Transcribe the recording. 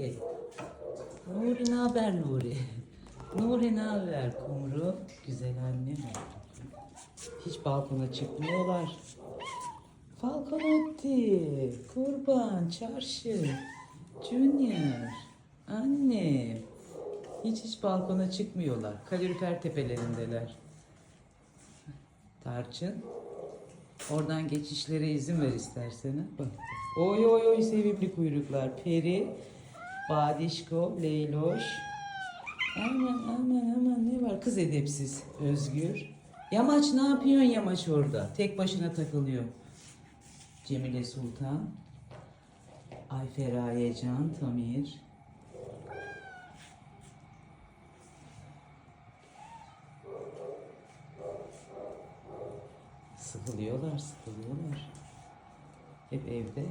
Nuri. Ne haber Nuri? Nuri ne haber kumru? Güzel annem. Hiç balkona çıkmıyorlar. Falconetti, kurban, çarşı, junior, annem. Hiç hiç balkona çıkmıyorlar. Kalorifer tepelerindeler. Tarçın. Oradan geçişlere izin ver istersen. Bak. Oy oy oy sevimli kuyruklar. Peri, Badişko, Leyloş. Aman aman aman ne var? Kız edepsiz. Özgür. Yamaç ne yapıyorsun Yamaç orada? Tek başına takılıyor. Cemile Sultan. Ayfer Can, Tamir. Sıkılıyorlar, sıkılıyorlar. Hep evde.